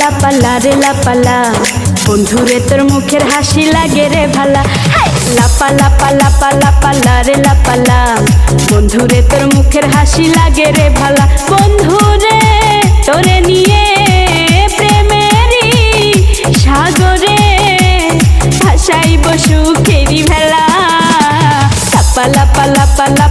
লাপালা রে লাপালা বন্ধুরে, তোর মুখের হাসি লাগে রে ভালা! লাপা লাপা লাপা লাপালা রে লাপালা বন্ধুরে, তোর মুখের হাসি লাগে রে ভালা। বন্ধুরে, তোরে নিয়ে প্রেমেরই সাগরে ভাসাইব